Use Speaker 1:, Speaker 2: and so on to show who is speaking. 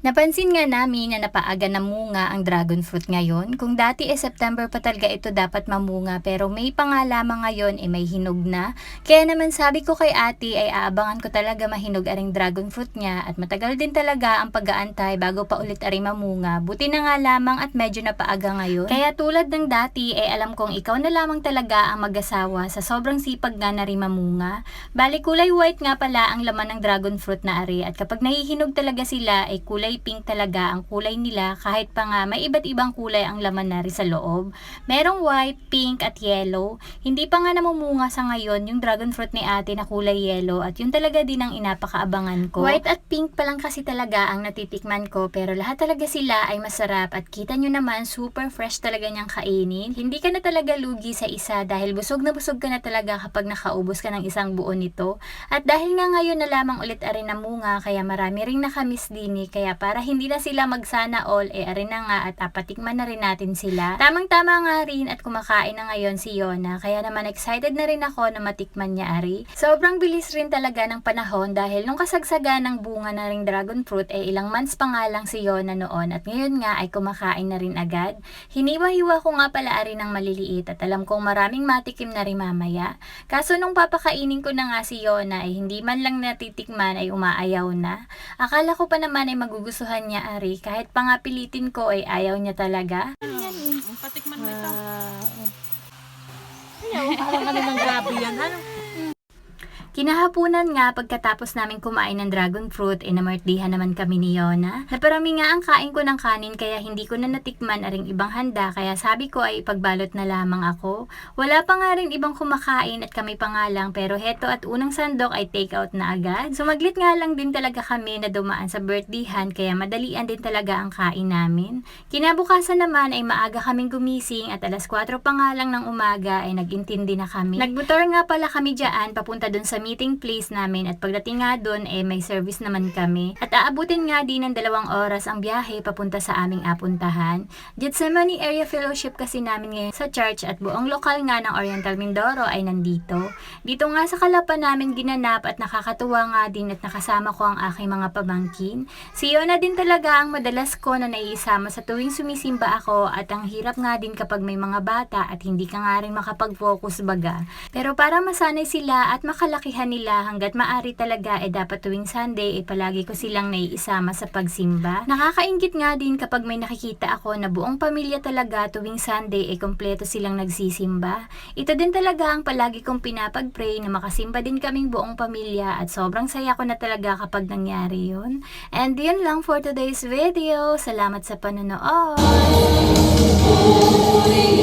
Speaker 1: Napansin nga namin na napaaga na munga ang dragon fruit ngayon. Kung dati eh September pa talaga ito dapat mamunga pero May pa lamang ngayon eh may hinog na. Kaya naman sabi ko kay ate ay aabangan ko talaga mahinog aring dragon fruit niya at matagal din talaga ang pag-aantay bago pa ulit aring mamunga. Buti na nga lamang at medyo napaaga ngayon. Kaya tulad ng dati eh alam kong ikaw na lamang talaga ang mag-asawa sa sobrang sipag nga na rin mamunga. Bali kulay white nga pala ang laman ng dragon fruit na ari at kapag nahihinog talaga sila ay kulay pink talaga ang kulay nila kahit pa nga may iba't ibang kulay ang laman na rin sa loob. Merong white, pink at yellow. Hindi pa nga namumunga sa ngayon yung dragon fruit ni ate na kulay yellow at yun talaga din ang inapakaabangan ko. White at pink pa lang kasi talaga ang natitikman ko pero lahat talaga sila ay masarap at kita nyo naman super fresh talaga niyang kainin. Hindi ka na talaga lugi sa isa dahil busog na busog ka na talaga kapag nakaubos ka ng isang buo nito. At dahil nga ngayon na lamang ulit arin na munga kaya marami ring nakamiss din eh, kaya para hindi na sila magsana all eh arin na nga at apatikman na rin natin sila. Tamang-tama nga rin at kumakain na ngayon si Yona kaya naman excited na rin ako na matikman niya ari. Sobrang bilis rin talaga ng panahon dahil nung kasagsagan ng bunga na ring dragon fruit eh ilang months pa nga lang si Yona noon at ngayon nga ay kumakain na rin agad. Hiniwa-hiwa ko nga pala ari ng maliliit at alam kong maraming matikim na rin mamaya. Kaso nung papakainin ko na nga si Yona ay hindi man lang natitikman ay umaayaw na. Akala ko pa naman ay magugustuhan niya ari kahit pa nga pilitin ko ay ayaw niya talaga.
Speaker 2: Patikman mo ito.
Speaker 3: Ayaw, parang ano ng grabe yan. Ano?
Speaker 1: Kinahapunan nga pagkatapos namin kumain ng dragon fruit, namartdihan naman kami ni Yona. Naparami nga ang kain ko ng kanin kaya hindi ko na natikman aring ibang handa kaya sabi ko ay ipagbalot na lamang ako. Wala pa nga rin ibang kumakain at kami pa lang pero heto at unang sandok ay take out na agad. Sumaglit nga lang din talaga kami na dumaan sa birthdayhan kaya madalian din talaga ang kain namin. Kinabukasan naman ay maaga kaming gumising at alas 4 pa nga lang ng umaga ay nagintindi na kami. Nagmotor nga pala kami dyan papunta dun sa meeting place namin at pagdating nga dun eh may service naman kami. At aabutin nga din ng dalawang oras ang biyahe papunta sa aming apuntahan. Gethsemane Area Fellowship kasi namin ngayon sa church at buong lokal nga ng Oriental Mindoro ay nandito. Dito nga sa Kalapan namin ginanap at nakakatuwa nga din at nakasama ko ang aking mga pamangkin. Si Yona din talaga ang madalas ko na naiisama sa tuwing sumisimba ako at ang hirap nga din kapag may mga bata at hindi ka nga rin makapag-focus baga. Pero para masanay sila at makalakihan samahan nila hanggat maari talaga eh dapat tuwing Sunday eh palagi ko silang naiisama sa pagsimba. Nakakaingit nga din kapag may nakikita ako na buong pamilya talaga tuwing Sunday eh kompleto silang nagsisimba. Ito din talaga ang palagi kong pinapag-pray na makasimba din kaming buong pamilya at sobrang saya ko na talaga kapag nangyari yun. And yun lang for today's video. Salamat sa panonood! Holy